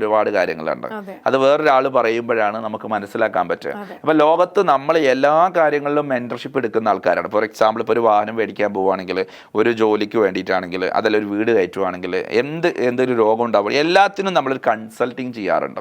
ഒരുപാട് കാര്യങ്ങളുണ്ട്. അതെ. വേറൊരാൾ പറയുമ്പോഴാണ് നമുക്ക് മനസ്സിലാക്കാൻ പറ്റുക. അപ്പൊ ലോകത്ത് നമ്മൾ എല്ലാ കാര്യങ്ങളിലും മെന്റർഷിപ്പ് എടുക്കുന്ന ആൾക്കാരാണ്. ഫോർ എക്സാമ്പിൾ ഇപ്പോൾ ഒരു വാഹനം മേടിക്കാൻ പോവുകയാണെങ്കിൽ ഒരു ജോലിക്ക് വേണ്ടിയിട്ടാണെങ്കിൽ അതല്ല ഒരു വീട് കയറ്റുവാണെങ്കിൽ എന്ത് എന്തൊരു രോഗം ഉണ്ടാവുക എല്ലാത്തിനും നമ്മളൊരു കൺസൾട്ടിങ് ചെയ്യാറുണ്ട്.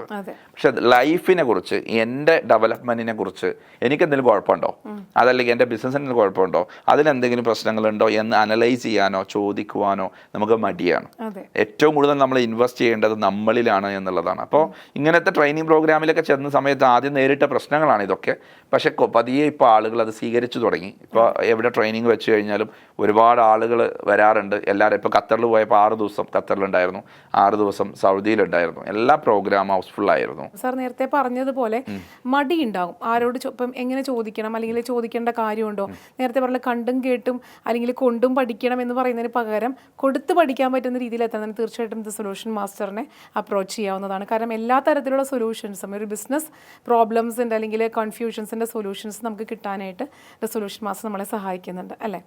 പക്ഷെ ലൈഫിനെ കുറിച്ച് എന്റെ ഡെവലപ്മെന്റിനെ കുറിച്ച് എനിക്ക് എന്തെങ്കിലും കുഴപ്പമുണ്ടോ അതല്ലെങ്കിൽ എന്റെ ബിസിനസ്സിന് എന്തെങ്കിലും കുഴപ്പമുണ്ടോ? അതിലെന്തെങ്കിലും പ്രശ്നങ്ങളുണ്ടോ എന്ന് അനലൈസ് ചെയ്യാനോ ചോദിക്കുവാനോ നമുക്ക് മടിയാണ്. ഏറ്റവും കൂടുതൽ നമ്മൾ ഇൻവെസ്റ്റ് ചെയ്യേണ്ടത് നമ്മളിലാണ് എന്നുള്ളതാണ്. അപ്പോൾ ഇങ്ങനത്തെ ട്രെയിനിങ് പ്രോഗ്രാമിലൊക്കെ ചെന്ന സമയത്ത് ആദ്യം നേരിട്ട പ്രശ്നങ്ങളാണ് ഇതൊക്കെ. പക്ഷേ പതിയെ ഇപ്പോൾ ആളുകൾ അത് സ്വീകരിച്ചു തുടങ്ങി. ഇപ്പോൾ എവിടെ ട്രെയിനിങ് വെച്ച് കഴിഞ്ഞാലും ഒരുപാട് ആളുകൾ വരാറുണ്ട്. എല്ലാവരും ഇപ്പോൾ ഖത്തറിൽ പോയപ്പോൾ ആറ് ദിവസം ഖത്തറിലുണ്ടായിരുന്നു. ആറ് ദിവസം സൗദിയിലുണ്ടായിരുന്നു. എല്ലാ പ്രോഗ്രാം ഹൗസ്ഫുൾ ആയിരുന്നു. സാർ നേരത്തെ പറഞ്ഞതുപോലെ മടി ഉണ്ടാകും ആരോട് ഇപ്പം എങ്ങനെ ചോദിക്കണം? അല്ലെങ്കിൽ ചോദിക്കേണ്ട കാര്യമുണ്ടോ? നേരത്തെ പറഞ്ഞ കണ്ടും കേട്ടും അല്ലെങ്കിൽ കൊണ്ടും പഠിക്കണം എന്ന് പറയുന്നതിന് പകരം കൊടുത്ത് പഠിക്കാൻ പറ്റുന്ന രീതിയിൽ എത്താൻ തീർച്ചയായിട്ടും ഇത് സൊല്യൂഷൻ മാസ്റ്ററിനെ അപ്രോച്ച് ചെയ്യാവുന്നതാണ്. കാരണം എല്ലാ തരത്തിലുള്ള സൊല്യൂഷൻസും ഒരു ബിസിനസ് പ്രോബ്ലംസിന്റെ അല്ലെങ്കിൽ കൺഫ്യൂഷൻസിന്റെ സൊല്യൂഷൻസ് നമുക്ക് കിട്ടാനായിട്ട് സൊല്യൂഷൻ മാസ്റ്റർ നമ്മളെ സഹായിക്കുന്നുണ്ട്. അല്ലേ?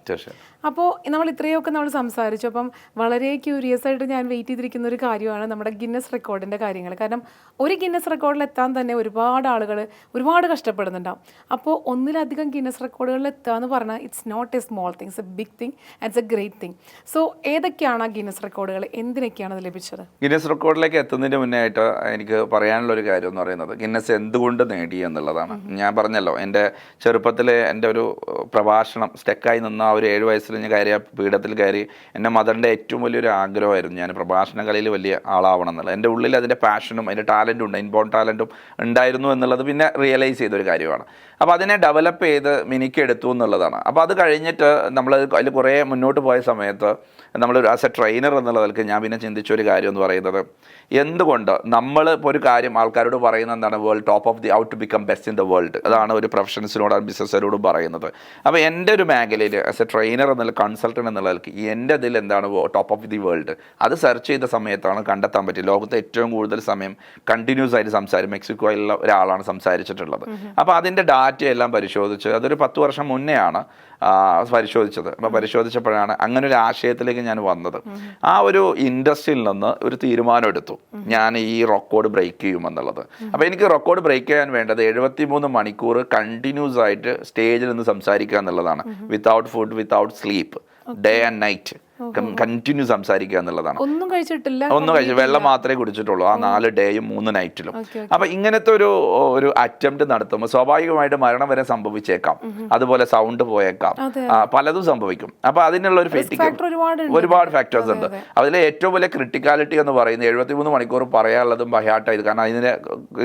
അപ്പോൾ നമ്മൾ ഇത്രയൊക്കെ നമ്മൾ സംസാരിച്ചു. അപ്പം വളരെ ക്യൂരിയസ് ആയിട്ട് ഞാൻ വെയിറ്റ് ചെയ്തിരിക്കുന്ന ഒരു കാര്യമാണ് നമ്മുടെ ഗിന്നസ് റെക്കോർഡിന്റെ കാര്യങ്ങൾ. കാരണം ഒരു ഗിന്നസ് റെക്കോർഡിൽ എത്താൻ തന്നെ ഒരുപാട് ആളുകൾ ഒരുപാട് കഷ്ടപ്പെടുന്നുണ്ടാവും. അപ്പോൾ ഒന്നിലധികം ഗിന്നസ് റെക്കോർഡുകളിൽ എത്തുക എന്ന് പറഞ്ഞാൽ it's not a small thing it's a big thing it's a great thing so ഏതൊക്കെയാണ് ആ ഗിന്നസ് റെക്കോർഡുകൾ എന്തിനൊക്കെയാണ് അത് ലഭിച്ചത്? ഗിന്നസ് റെക്കോർഡിലേക്ക് എത്തുന്നതിന് മുന്നേ ആയിട്ട് എനിക്ക് പറയാനുള്ള ഒരു കാര്യം എന്ന് പറയുന്നത് ഗിന്നസ് എന്തുകൊണ്ട് നേടി എന്നുള്ളതാണ്. ഞാൻ പറഞ്ഞല്ലോ എന്റെ ചെറുപ്പത്തിലെ എന്റെ ഒരു പ്രഭാഷണം സ്റ്റെക്കായി നിന്ന ആ ഒരു ഏഴ് വയസ്സിൽ ഞാൻ കയറിയ പീഠത്തിൽ കയറി എന്റെ മദറിന്റെ ഏറ്റവും വലിയൊരു ആഗ്രഹമായിരുന്നു ഞാൻ പ്രഭാഷണ കലയിൽ വലിയ ആളാവണം എന്നുള്ളത്. എന്റെ ഉള്ളിൽ അതിന്റെ പാഷനും അതിന്റെ ടാലന്റും ഉണ്ട്. ഇൻബോൺ ടാലന്റും ഉണ്ടായിരുന്നു എന്നുള്ളത് പിന്നെ റിയലൈസ് ചെയ്തൊരു കാര്യമാണ്. അപ്പോൾ അതിനെ ഡെവലപ്പ് ചെയ്ത് മിനിക്കെടുത്തു എന്നുള്ളതാണ്. അപ്പോൾ അത് കഴിഞ്ഞിട്ട് നമ്മൾ അതിൽ കുറേ മുന്നോട്ട് പോയ സമയത്ത് നമ്മൾ ആസ് എ ട്രെയിനർ എന്നുള്ള നിലയ്ക്ക് ഞാൻ പിന്നെ ചിന്തിച്ച ഒരു കാര്യം എന്ന് പറയുന്നത് എന്തുകൊണ്ട് നമ്മൾ ഇപ്പോൾ ഒരു കാര്യം ആൾക്കാരോട് പറയുന്നത് എന്താണ്? World top of the out to become best in the world അതാണ് ഒരു പ്രൊഫഷണൽസിനോട് ബിസിനസ്സിനോടും പറയുന്നത്. അപ്പോൾ എന്റെ ഒരു മേഖലയിൽ ആസ് എ ട്രെയിനർ എന്നുള്ള കൺസൾട്ടന്റ് എന്നുള്ള നിലയ്ക്ക് എന്റെ ഇതിൽ എന്താണ് ടോപ്പ് ഓഫ് ദി വേൾഡ് അത് സെർച്ച് ചെയ്ത സമയത്താണ് കണ്ടെത്താൻ പറ്റിയത് ലോകത്തെ ഏറ്റവും കൂടുതൽ സമയം കണ്ടിന്യൂസ് ആയിട്ട് സംസാരം മെക്സിക്കോയിലുള്ള ഒരാളാണ് സംസാരിച്ചിട്ടുള്ളത്. അപ്പോൾ അതിന്റെ ഡാറ്റ എല്ലാം പരിശോധിച്ച് അതൊരു പത്ത് വർഷം മുന്നേ ആണ് പരിശോധിച്ചത്. അപ്പോൾ പരിശോധിച്ചപ്പോഴാണ് അങ്ങനെ ഒരു ആശയത്തിലേക്ക് ഞാൻ വന്നത്. ആ ഒരു ഇൻഡസ്ട്രിയിൽ നിന്ന് ഒരു തീരുമാനം എടുത്തു. ഞാൻ ഈ റെക്കോർഡ് ബ്രേക്ക് ചെയ്യുമെന്നുള്ളത് അപ്പോൾ എനിക്ക് റെക്കോർഡ് ബ്രേക്ക് ചെയ്യാൻ വേണ്ടത് എഴുപത്തി മൂന്ന് മണിക്കൂർ കണ്ടിന്യൂസ് ആയിട്ട് സ്റ്റേജിൽ നിന്ന് സംസാരിക്കുക എന്നുള്ളതാണ്. Without food without sleep day and night continue സംസാരിക്കുക എന്നുള്ളതാണ്. ഒന്നും കഴിച്ചിട്ടില്ല ഒന്നും കഴിച്ചു വെള്ളം മാത്രമേ കുടിച്ചിട്ടുള്ളൂ. ആ നാല് ഡേയും മൂന്ന് നൈറ്റിലും. അപ്പൊ ഇങ്ങനത്തെ ഒരു ഒരു അറ്റംപ്റ്റ് നടത്തുമ്പോൾ സ്വാഭാവികമായിട്ട് മരണം വരെ സംഭവിച്ചേക്കാം. അതുപോലെ സൗണ്ട് പോയേക്കാം. പലതും സംഭവിക്കും. അപ്പൊ അതിനുള്ള ഒരു ഒരുപാട് ഫാക്ടേഴ്സ് ഉണ്ട്. അതിലെ ഏറ്റവും വലിയ ക്രിട്ടിക്കാലിറ്റി എന്ന് പറയുന്നത് എഴുപത്തി മൂന്ന് മണിക്കൂർ പറയാനുള്ളതും ബൈഹാർട്ടായത് കാരണം അതിന്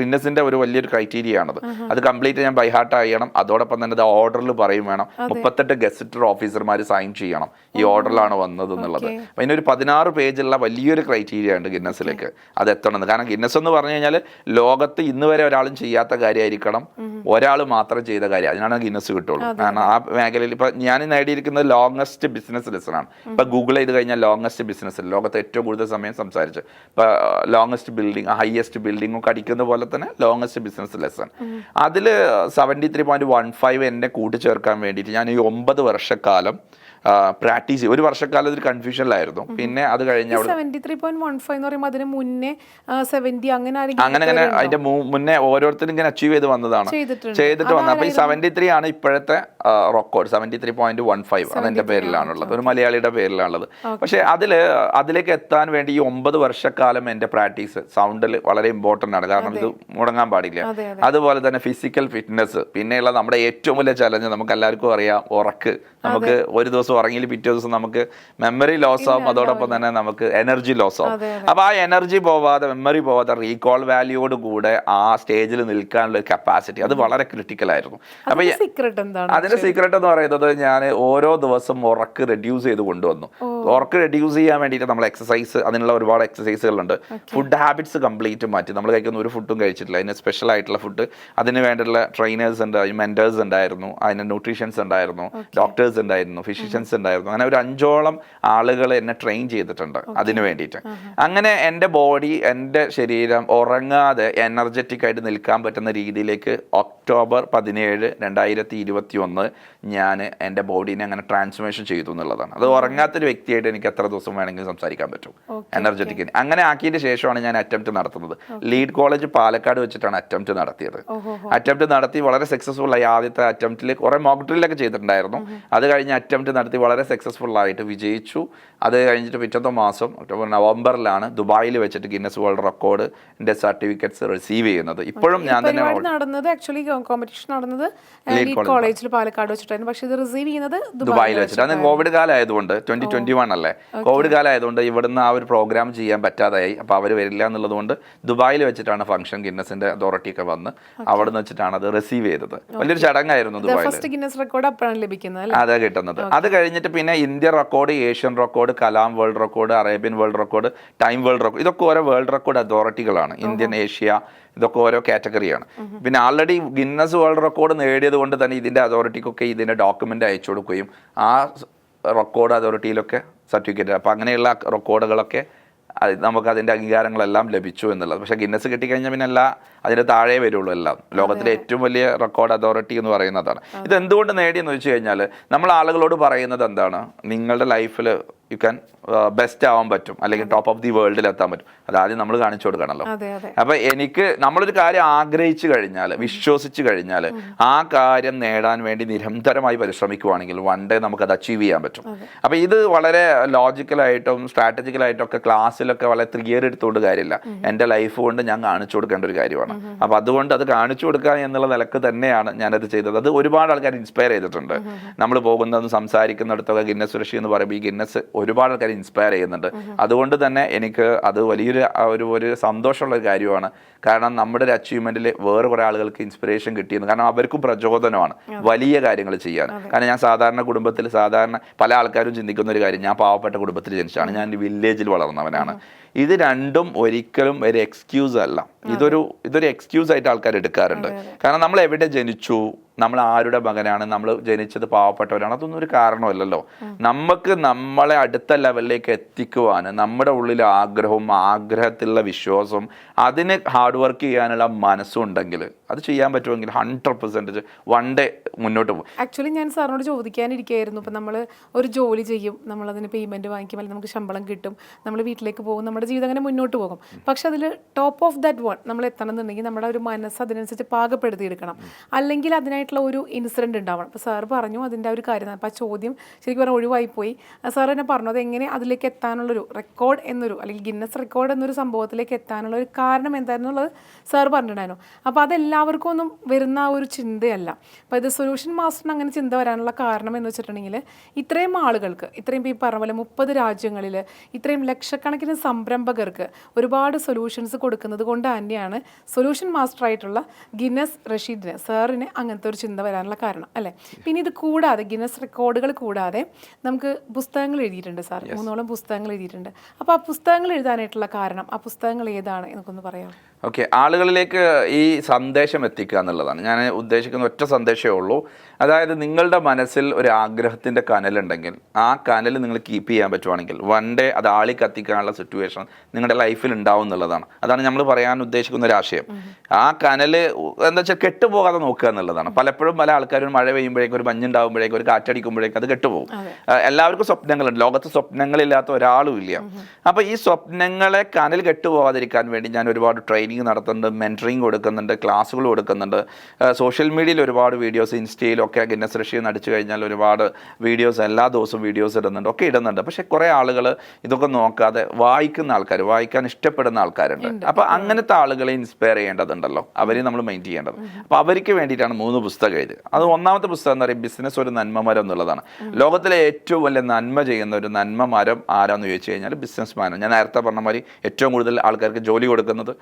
ഇന്നസിന്റെ ഒരു വലിയൊരു ക്രൈറ്റീരിയ ആണത്. അത് കംപ്ലീറ്റ് ഞാൻ ബൈഹാർട്ട് ചെയ്യണം. അതോടൊപ്പം തന്നെ അത് ഓർഡറിൽ പറയും വേണം. മുപ്പത്തെട്ട് ഗസറ്റർ ഓഫീസർമാർ സൈൻ ചെയ്യണം. ഈ ഓർഡറിലാണ് വന്നത്. എന്നുള്ളത് അപ്പൊ അതിനൊരു പതിനാറ് പേജുള്ള വലിയൊരു ക്രൈറ്റീരിയ ഉണ്ട് ഗിന്നസിലേക്ക്. അത് എത്തണമെന്ന് കാരണം ഗിന്നസ് എന്ന് പറഞ്ഞു കഴിഞ്ഞാൽ ലോകത്ത് ഇന്ന് വരെ ഒരാളും ചെയ്യാത്ത കാര്യമായിരിക്കണം ഒരാൾ മാത്രം ചെയ്ത കാര്യം. അതിനാണ് ഗിന്നസ് കിട്ടുള്ളൂ. കാരണം ആ മേഖലയിൽ ഇപ്പൊ ഞാൻ നേടിയിരിക്കുന്നത് ലോങ്ങസ്റ്റ് ബിസിനസ് ലെസൺ ആണ്. ഇപ്പൊ ഗൂഗിൾ ചെയ്ത് കഴിഞ്ഞാൽ ലോങ്ങസ്റ്റ് ബിസിനസ് ലോകത്ത് ഏറ്റവും കൂടുതൽ സമയം സംസാരിച്ച്. ഇപ്പൊ ലോങ്ങസ്റ്റ് ബിൽഡിംഗ് ഹയസ്റ്റ് ബിൽഡിംഗ് ഒക്കെ അടിക്കുന്ന പോലെ തന്നെ ലോങ്ങസ്റ്റ് ബിസിനസ് ലെസൺ അതിൽ seventy three point one five എന്നെ കൂട്ടിച്ചേർക്കാൻ വേണ്ടിയിട്ട് ഞാൻ ഈ ഒമ്പത് വർഷക്കാലം പ്രാക്ടീസ് ഒരു വർഷക്കാലം ഒരു കൺഫ്യൂഷനിലായിരുന്നു പിന്നെ അത് കഴിഞ്ഞ് അതിന് മുന്നേ അങ്ങനെ അങ്ങനെ അതിന്റെ മുന്നേ ഓരോരുത്തരും ഇങ്ങനെ അച്ചീവ് ചെയ്ത് വന്നതാണ്. ചെയ്തിട്ട് വന്നത് അപ്പൊ ഈ സെവന്റി ത്രീ ആണ് ഇപ്പോഴത്തെ record seventy three point one five അതെന്റെ പേരിലാണുള്ളത് ഒരു മലയാളിയുടെ പേരിലാണുള്ളത്. പക്ഷെ അതിൽ അതിലേക്ക് എത്താൻ വേണ്ടി ഈ ഒമ്പത് വർഷക്കാലം എന്റെ പ്രാക്ടീസ് സൗണ്ടിൽ വളരെ ഇമ്പോർട്ടന്റ് ആണ്. കാരണം ഇത് മുടങ്ങാൻ പാടില്ല. അതെ, അതെ. അതുപോലെ തന്നെ ഫിസിക്കൽ ഫിറ്റ്നസ് പിന്നെയുള്ള നമ്മുടെ ഏറ്റവും വലിയ ചലഞ്ച് നമുക്ക് എല്ലാവർക്കും അറിയാം. ഉറക്ക്. നമുക്ക് ഒരു ദിവസം ഉറങ്ങിയിൽ പിറ്റേ ദിവസം നമുക്ക് മെമ്മറി ലോസ് ആവും. അതോടൊപ്പം തന്നെ നമുക്ക് എനർജി ലോസ് ആവും. അപ്പോൾ അപ്പൊ ആ എനർജി പോവാതെ മെമ്മറി പോവാതെ റീകോൾ വാല്യൂയോട് കൂടെ ആ സ്റ്റേജിൽ നിൽക്കാനുള്ള കപ്പാസിറ്റി അത് വളരെ ക്രിട്ടിക്കൽ ആയിരുന്നു. അപ്പൊ സീക്രട്ട് എന്താണ് അതിന്റെ സീക്രട്ട് എന്ന് പറയുന്നത് ഞാൻ ഓരോ ദിവസം ഉറക്ക് റെഡ്യൂസ് ചെയ്ത് കൊണ്ടുവന്നു. ഉറക്ക് റെഡ്യൂസ് ചെയ്യാൻ വേണ്ടിയിട്ട് നമ്മൾ എക്സസൈസ് അതിനുള്ള ഒരുപാട് എക്സസൈസുകളുണ്ട് ഫുഡ് ഹാബിറ്റ്സ് കംപ്ലീറ്റ് മാറ്റി. നമ്മൾ കഴിക്കുന്ന ഒരു ഫുഡും കഴിച്ചിട്ടില്ല. അതിന് സ്പെഷ്യൽ ആയിട്ടുള്ള ഫുഡ് അതിന് വേണ്ടിയുള്ള ട്രെയിനേഴ്സ് ഉണ്ട് മെന്റേഴ്സ് ഉണ്ടായിരുന്നു അതിന് ന്യൂട്രീഷ്യൻസ് ഉണ്ടായിരുന്നു ഡോക്ടേഴ്സ് ഉണ്ടായിരുന്നു ഫിസിഷ്യൻസ് ഉണ്ടായിരുന്നു. അങ്ങനെ ഒരു അഞ്ചോളം ആളുകൾ എന്നെ ട്രെയിൻ ചെയ്തിട്ടുണ്ട് അതിന് വേണ്ടിയിട്ട്. അങ്ങനെ എന്റെ ബോഡി എന്റെ ശരീരം ഉറങ്ങാതെ എനർജറ്റിക് ആയിട്ട് നിൽക്കാൻ പറ്റുന്ന രീതിയിലേക്ക് ഒക്ടോബർ പതിനേഴ് രണ്ടായിരത്തി ഇരുപത്തി ഒന്ന് ഞാൻ എന്റെ ബോഡീനെ അങ്ങനെ ട്രാൻസ്ഫോർമേഷൻ ചെയ്തു എന്നുള്ളതാണ്. അത് ഉറങ്ങാത്തൊരു വ്യക്തിയായിട്ട് എനിക്ക് എത്ര ദിവസം വേണമെങ്കിലും സംസാരിക്കാൻ പറ്റും. എനർജറ്റിക് അങ്ങനെ ആക്കിയതിന് ശേഷമാണ് ഞാൻ അറ്റംപ്റ്റ് നടത്തുന്നത്. ലീഡ് കോളേജ് പാലക്കാട് വെച്ചിട്ടാണ് അറ്റംപ്റ്റ് നടത്തിയത്. അറ്റംപ്റ്റ് നടത്തി വളരെ സക്സസ്ഫുൾ ആയി. ആദ്യത്തെ അറ്റംപ്റ്റിൽ കുറെ മോക്ക് ഡ്രില്ലൊക്കെ ചെയ്തിട്ടുണ്ടായിരുന്നു. അത് കഴിഞ്ഞ് അറ്റംപ്റ്റ് നടത്തി വളരെ സക്സസ്ഫുൾ ആയിട്ട് വിജയിച്ചു. അത് കഴിഞ്ഞിട്ട് പിറ്റത്തെ മാസം ഒക്ടോബർ നവംബറിലാണ് ദുബായിൽ വെച്ചിട്ട് ഗിന്നസ് വേൾഡ് റെക്കോർഡ് എന്റെ സർട്ടിഫിക്കറ്റ്സ് റിസീവ് ചെയ്യുന്നത്. ഇപ്പോഴും ഞാൻ തന്നെ നടന്നത് ആക്ച്വലി കോമ്പറ്റീഷൻ നടന്നത് ലീഡ് കോളേജിൽ പാലക്കാട് വെച്ചിട്ടായിരുന്നു. പക്ഷെ ഇത് റിസീവ് ചെയ്യുന്നത് ദുബായിൽ വെച്ചിട്ട് അന്ന് കോവിഡ് കാലമായതുകൊണ്ട് ട്വന്റി ട്വന്റി വൺ അല്ലേ കോവിഡ് കാലമായതുകൊണ്ട് ഇവിടുന്ന് ആ ഒരു പ്രോഗ്രാം ചെയ്യാൻ പറ്റാതായി അപ്പോൾ അവർ വരില്ല എന്നുള്ളത് കൊണ്ട് ദുബായിൽ വെച്ചിട്ടാണ് ഫംഗ്ഷൻ ഗിന്നസിന്റെ അതോറിറ്റി ഒക്കെ വന്ന് അവിടെ നിന്ന് വെച്ചിട്ടാണ് അത് റിസീവ് ചെയ്തത്. വലിയൊരു ചടങ്ങായിരുന്നു ദുബായിൽ ഗിന്നസ് റെക്കോർഡ് അപ്പോഴാണ് ലഭിക്കുന്നത് അതാ കിട്ടുന്നത്. അത് കഴിഞ്ഞിട്ട് പിന്നെ India record Asian record Kalam world record Arabian world record time world record ഇതൊക്കെ ഓരോ വേൾഡ് റെക്കോർഡ് അതോറിറ്റികളാണ് ഇന്ത്യൻ ഏഷ്യ ഇതൊക്കെ ഓരോ കാറ്റഗറിയാണ്. പിന്നെ ആൾറെഡി ഗിന്നസ് വേൾഡ് റെക്കോർഡ് നേടിയത് കൊണ്ട് തന്നെ ഇതിന്റെ അതോറിറ്റിക്കൊക്കെ ഇതിന്റെ ഡോക്യുമെന്റ് അയച്ചു കൊടുക്കുകയും ആ റെക്കോർഡ് അതോറിറ്റിയിലൊക്കെ സർട്ടിഫിക്കറ്റ് അപ്പോൾ അങ്ങനെയുള്ള റെക്കോർഡുകളൊക്കെ നമുക്ക് അതിന്റെ അംഗീകാരങ്ങളെല്ലാം ലഭിച്ചു എന്നുള്ളത്. പക്ഷേ ഗിന്നസ് കിട്ടിക്കഴിഞ്ഞാൽ പിന്നെ എല്ലാം അതിന്റെ താഴെ വരുള്ളൂ എല്ലാം. ലോകത്തിലെ ഏറ്റവും വലിയ റെക്കോർഡ് അതോറിറ്റി എന്ന് പറയുന്നതാണ്. ഇത് എന്തുകൊണ്ട് നേടിയെന്ന് വെച്ച് കഴിഞ്ഞാൽ നമ്മൾ ആളുകളോട് പറയുന്നത് എന്താണ്? നിങ്ങളുടെ ലൈഫിൽ യു ക്യാൻ ബെസ്റ്റ് ആവാൻ പറ്റും. അല്ലെങ്കിൽ ടോപ്പ് ഓഫ് ദി വേൾഡിൽ എത്താൻ പറ്റും. അത് ആദ്യം നമ്മൾ കാണിച്ചു കൊടുക്കണമല്ലോ അപ്പൊ എനിക്ക് നമ്മളൊരു കാര്യം ആഗ്രഹിച്ചു കഴിഞ്ഞാൽ വിശ്വസിച്ചു കഴിഞ്ഞാൽ ആ കാര്യം നേടാൻ വേണ്ടി നിരന്തരമായി പരിശ്രമിക്കുവാണെങ്കിൽ വൺ ഡേ നമുക്ക് അത് അച്ചീവ് ചെയ്യാൻ പറ്റും. അപ്പൊ ഇത് വളരെ ലോജിക്കലായിട്ടും സ്ട്രാറ്റജിക്കലായിട്ടും ഒക്കെ ക്ലാസ്സിലൊക്കെ വളരെ ക്ലിയർ എടുത്തുകൊണ്ട് കാര്യമില്ല. എന്റെ ലൈഫ് കൊണ്ട് ഞാൻ കാണിച്ചു കൊടുക്കേണ്ട ഒരു കാര്യമാണ്. അപ്പൊ അതുകൊണ്ട് അത് കാണിച്ചു കൊടുക്കുക എന്നുള്ള നിലയ്ക്ക് തന്നെയാണ് ഞാനത് ചെയ്തത്. അത് ഒരുപാട് ആൾക്കാർ ഇൻസ്പയർ ചെയ്തിട്ടുണ്ട്. നമ്മൾ പോകുന്നതും സംസാരിക്കുന്നിടത്തൊക്കെ ഗിന്നസ് സുരക്ഷി എന്ന് പറയുമ്പോൾ ഈ ഗിന്നസ് ഒരുപാട് ആൾക്കാർ ഇൻസ്പയർ ചെയ്യുന്നുണ്ട്. അതുകൊണ്ട് തന്നെ എനിക്ക് അത് വലിയൊരു ഒരു ഒരു സന്തോഷമുള്ള ഒരു കാര്യമാണ്. കാരണം നമ്മുടെ ഒരു അച്ചീവ്മെന്റിൽ വേറെ കുറേ ആളുകൾക്ക് ഇൻസ്പിറേഷൻ കിട്ടിയെന്ന്. കാരണം അവർക്കും പ്രചോദനമാണ് വലിയ കാര്യങ്ങൾ ചെയ്യാൻ. കാരണം ഞാൻ സാധാരണ കുടുംബത്തിൽ സാധാരണ പല ആൾക്കാരും ചിന്തിക്കുന്ന ഒരു കാര്യം. ഞാൻ പാവപ്പെട്ട കുടുംബത്തിൽ ജനിച്ചാണ് ഞാൻ വില്ലേജിൽ വളർന്നവനാണ്. ഇത് രണ്ടും ഒരിക്കലും ഒരു എക്സ്ക്യൂസ് അല്ല. ഇതൊരു ഇതൊരു എക്സ്ക്യൂസ് ആയിട്ട് ആൾക്കാർ എടുക്കാറുണ്ട്. കാരണം നമ്മൾ എവിടെ ജനിച്ചു നമ്മൾ ആരുടെ മകനാണ്? നമ്മൾ ജനിച്ചത് പാവപ്പെട്ടവരാണ്. അതൊന്നും ഒരു കാരണമല്ലല്ലോ. നമുക്ക് നമ്മളെ അടുത്ത ലെവലിലേക്ക് എത്തിക്കുവാൻ നമ്മുടെ ഉള്ളിൽ ആഗ്രഹവും ആഗ്രഹത്തിലുള്ള വിശ്വാസവും അതിന് ഹാർഡ് വർക്ക് ചെയ്യാനുള്ള മനസ്സും ഉണ്ടെങ്കിൽ അത് ചെയ്യാൻ പറ്റുമെങ്കിൽ ഹൺഡ്രഡ് പെർസെന്റേജ് വൺ ഡേ മുന്നോട്ട് പോകും. ആക്ച്വലി ഞാൻ സാറിനോട് ചോദിക്കാനിരിക്കുകയായിരുന്നു ഇപ്പം നമ്മൾ ഒരു ജോലി ചെയ്യും. നമ്മളതിന് പേയ്മെന്റ് വാങ്ങിക്കും. അല്ലെങ്കിൽ നമുക്ക് ശമ്പളം കിട്ടും. നമ്മൾ വീട്ടിലേക്ക് പോകും. നമ്മുടെ ജീവിതം അങ്ങനെ മുന്നോട്ട് പോകും. പക്ഷെ അതിൽ ടോപ്പ് ഓഫ് ദാറ്റ് വൺ നമ്മൾ എത്തണം എന്നുണ്ടെങ്കിൽ നമ്മുടെ ഒരു മനസ്സ് അതിനനുസരിച്ച് പാകപ്പെടുത്തിയെടുക്കണം. അല്ലെങ്കിൽ അതിനായിട്ടുള്ള ഒരു ഇൻസിഡന്റ് ഉണ്ടാവണം. അപ്പോൾ സാർ പറഞ്ഞു അതിന്റെ ഒരു കാര്യം അപ്പോൾ ആ ചോദ്യം ശരിക്കും പറഞ്ഞാൽ ഒഴിവായിപ്പോയി. സാർ എന്നെ പറഞ്ഞു അത് എങ്ങനെ അതിലേക്ക് എത്താനുള്ളൊരു റെക്കോർഡ് എന്നൊരു അല്ലെങ്കിൽ ഗിന്നസ് റെക്കോർഡ് എന്നൊരു സംഭവത്തിലേക്ക് എത്താനുള്ള ഒരു കാരണം എന്തായിരുന്നുള്ളത് സാർ പറഞ്ഞിട്ടുണ്ടായിരുന്നു. അപ്പോൾ അതെല്ലാവർക്കും ഒന്നും വരുന്ന ആ ഒരു ചിന്തയല്ല. അപ്പോൾ ഇത് സൊല്യൂഷൻ മാസ്റ്ററിന് അങ്ങനെ ചിന്ത വരാനുള്ള കാരണം എന്ന് വെച്ചിട്ടുണ്ടെങ്കിൽ ഇത്രയും ആളുകൾക്ക് ഇത്രയും ഈ പറഞ്ഞ പോലെ മുപ്പത് രാജ്യങ്ങളിൽ ഇത്രയും ലക്ഷക്കണക്കിന് സംരംഭകർക്ക് ഒരുപാട് സൊല്യൂഷൻസ് കൊടുക്കുന്നത് കൊണ്ട് തന്നെയാണ് സൊല്യൂഷൻ മാസ്റ്റർ ആയിട്ടുള്ള ഗിന്നസ് റഷീദിന് സാറിന് അങ്ങനത്തെ ചിന്ത വരാനുള്ള കാരണം അല്ലേ? പിന്നെ ഇത് കൂടാതെ ഗിന്നസ് റെക്കോർഡുകൾ കൂടാതെ നമുക്ക് പുസ്തകങ്ങൾ എഴുതിയിട്ടുണ്ട് സാർ. മൂന്നോളം പുസ്തകങ്ങൾ എഴുതിയിട്ടുണ്ട്. അപ്പോൾ ആ പുസ്തകങ്ങൾ എഴുതാനായിട്ടുള്ള കാരണം ആ പുസ്തകങ്ങൾ ഏതാണ് എന്നൊക്കെ ഒന്ന് പറയാം ഓക്കെ ആളുകളിലേക്ക് ഈ സന്ദേശം എത്തിക്കുക എന്നുള്ളതാണ്. ഞാൻ ഉദ്ദേശിക്കുന്ന ഒറ്റ സന്ദേശമേ ഉള്ളൂ. അതായത് നിങ്ങളുടെ മനസ്സിൽ ഒരു ആഗ്രഹത്തിന്റെ കനലുണ്ടെങ്കിൽ ആ കനൽ നിങ്ങൾ കീപ്പ് ചെയ്യാൻ പറ്റുവാണെങ്കിൽ വൺ ഡേ അത് ആളി കത്തിക്കാനുള്ള സിറ്റുവേഷൻ നിങ്ങളുടെ ലൈഫിൽ ഉണ്ടാവും എന്നുള്ളതാണ്. അതാണ് നമ്മൾ പറയാൻ ഉദ്ദേശിക്കുന്ന ഒരു ആശയം. ആ കനൽ എന്താ വെച്ചാൽ കെട്ടുപോകാതെ നോക്കുക എന്നുള്ളതാണ്. പലപ്പോഴും പല ആൾക്കാരും മഴ പെയ്യുമ്പോഴേക്കും ഒരു മഞ്ഞുണ്ടാകുമ്പോഴേക്കും ഒരു കാറ്റടിക്കുമ്പോഴേക്കും അത് കെട്ടുപോകും. എല്ലാവർക്കും സ്വപ്നങ്ങളുണ്ട്. ലോകത്ത് സ്വപ്നങ്ങളില്ലാത്ത ഒരാളും ഇല്ല. അപ്പോൾ ഈ സ്വപ്നങ്ങളെ കനൽ കെട്ടുപോകാതിരിക്കാൻ വേണ്ടി ഞാൻ ഒരുപാട് ട്രെയിനിങ് നടത്തുന്നുണ്ട് മെന്ററിങ് കൊടുക്കുന്നുണ്ട് ക്ലാസ്സുകൾ കൊടുക്കുന്നുണ്ട്. സോഷ്യൽ മീഡിയയിൽ ഒരുപാട് വീഡിയോസ് ഇൻസ്റ്റയിലൊക്കെ ഗിന്നസ് റഷ്യ നടിച്ചു കഴിഞ്ഞാൽ ഒരുപാട് വീഡിയോസ് എല്ലാ ദിവസവും വീഡിയോസ് ഇടുന്നുണ്ട് ഒക്കെ ഇടുന്നുണ്ട്. പക്ഷേ കുറേ ആളുകൾ ഇതൊക്കെ നോക്കാതെ വായിക്കുന്ന ആൾക്കാർ വായിക്കാൻ ഇഷ്ടപ്പെടുന്ന ആൾക്കാരുണ്ട്. അപ്പോൾ അങ്ങനത്തെ ആളുകളെ ഇൻസ്പയർ ചെയ്യേണ്ടതുണ്ടല്ലോ അവരെ നമ്മൾ മെയിൻ ചെയ്യേണ്ടത്. അപ്പോൾ അവർക്ക് വേണ്ടിയിട്ടാണ് മൂന്ന് പുസ്തകം എഴുതി അത് ഒന്നാമത്തെ പുസ്തകം എന്ന് പറയുക ബിസിനസ് ഒരു നന്മ മരം എന്നുള്ളതാണ്. ലോകത്തിലെ ഏറ്റവും വലിയ നന്മ ചെയ്യുന്ന ഒരു നന്മ മരം ആരാന്ന് ചോദിച്ചു കഴിഞ്ഞാൽ ബിസിനസ് മാനം ഞാൻ നേരത്തെ പറഞ്ഞ മാതിരി ഏറ്റവും കൂടുതൽ ആൾക്കാർക്ക് ജോലി കൊടുക്കുന്നത്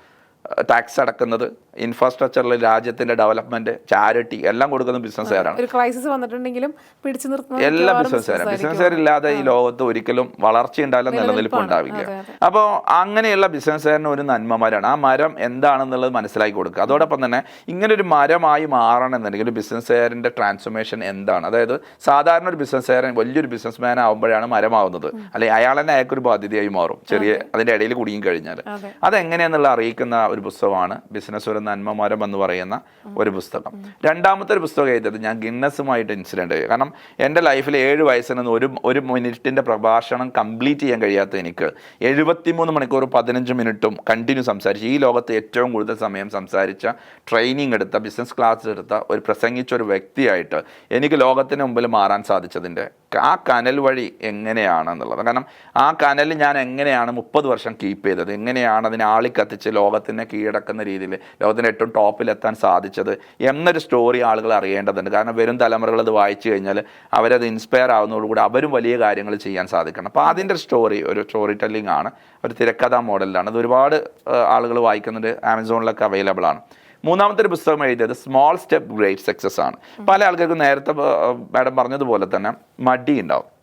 ടാക്സ് അടക്കുന്നത് ഇൻഫ്രാസ്ട്രക്ചറിൽ രാജ്യത്തിന്റെ ഡെവലപ്മെന്റ് ചാരിറ്റി എല്ലാം കൊടുക്കുന്ന ബിസിനസ്സുകാരാണ് ഒരു ക്രൈസിസ് വന്നിട്ടുണ്ടെങ്കിലും പിടിച്ചു നിർത്തുന്നത് എല്ലാ ബിസിനസ്സുകാരും ബിസിനസ്സുകാരില്ലാതെ ഈ ലോകത്ത് ഒരിക്കലും വളർച്ച ഉണ്ടാവില്ല നിലനിൽപ്പ് ഉണ്ടാവില്ല. അപ്പോൾ അങ്ങനെയുള്ള ബിസിനസ്സുകാരന് ഒരു നന്മ മരമാണ് ആ മരം എന്താണെന്നുള്ളത് മനസ്സിലാക്കി കൊടുക്കുക. അതോടൊപ്പം തന്നെ ഇങ്ങനെ ഒരു മരമായി മാറണമെന്നുണ്ടെങ്കിൽ ഒരു ബിസിനസ്സുകാരന്റെ ട്രാൻസ്ഫോർമേഷൻ എന്താണ്? അതായത് സാധാരണ ഒരു ബിസിനസ്സുകാരൻ വലിയൊരു ബിസിനസ്മാൻ ആകുമ്പോഴാണ് മരമാവുന്നത്. അല്ലെങ്കിൽ അയാൾ തന്നെ അയാൾക്കൊരു ബാധ്യതയായി മാറും. ചെറിയ അതിന്റെ ഇടയിൽ കുടുങ്ങി കഴിഞ്ഞാൽ അതെങ്ങനെയാണെന്നുള്ള അറിയിക്കുന്ന ഒരു പുസ്തകമാണ് ബിസിനസ് ഒരു നന്മമരം എന്ന് പറയുന്ന ഒരു പുസ്തകം. രണ്ടാമത്തെ ഒരു പുസ്തകം എഴുതിയത് ഞാൻ ഗിന്നസുമായിട്ട് ഇൻസിഡന്റ് കാരണം എന്റെ ലൈഫിൽ ഏഴ് വയസ്സിൽ നിന്ന് ഒരു ഒരു മിനിറ്റിന്റെ പ്രഭാഷണം കംപ്ലീറ്റ് ചെയ്യാൻ കഴിയാത്ത എനിക്ക് എഴുപത്തിമൂന്ന് മണിക്കൂർ പതിനഞ്ച് മിനിറ്റും കണ്ടിന്യൂ സംസാരിച്ച് ഈ ലോകത്ത് ഏറ്റവും കൂടുതൽ സമയം സംസാരിച്ച ട്രെയിനിങ് എടുത്ത ബിസിനസ് ക്ലാസ് എടുത്ത ഒരു പ്രസംഗിച്ച ഒരു വ്യക്തിയായിട്ട് എനിക്ക് ലോകത്തിന് മുമ്പിൽ മാറാൻ സാധിച്ചതിന്റെ ആ കനൽ വഴി എങ്ങനെയാണെന്നുള്ളത്. കാരണം ആ കനൽ ഞാൻ എങ്ങനെയാണ് മുപ്പത് വർഷം കീപ്പ് ചെയ്തത്? എങ്ങനെയാണ് അതിനെ ആളിക്കത്തിച്ച് ലോകത്തിനെ കീഴടക്കുന്ന രീതിയിൽ ലോകത്തിന്റെ ഏറ്റവും ടോപ്പിലെത്താൻ സാധിച്ചത് എന്നൊരു സ്റ്റോറി ആളുകൾ അറിയേണ്ടതുണ്ട്. കാരണം വരും തലമുറകൾ അത് വായിച്ചു കഴിഞ്ഞാൽ അവരത് ഇൻസ്പയർ ആവുന്നതോടുകൂടി അവരും വലിയ കാര്യങ്ങൾ ചെയ്യാൻ സാധിക്കണം. അപ്പോൾ അതിന്റെ സ്റ്റോറി ഒരു സ്റ്റോറി ടെല്ലിംഗ് ആണ്. ഒരു തിരക്കഥാ മോഡലിലാണ് അത് ഒരുപാട് ആളുകൾ വായിക്കുന്നുണ്ട്. ആമസോണിലൊക്കെ അവൈലബിൾ ആണ്. മൂന്നാമത്തെ ഒരു പുസ്തകം എഴുതിയത് സ്മോൾ സ്റ്റെപ്പ് ഗ്രേറ്റ് സക്സസ് ആണ്. പല ആൾക്കാർക്കും നേരത്തെ മാഡം പറഞ്ഞതുപോലെ തന്നെ മടി ഉണ്ടാവും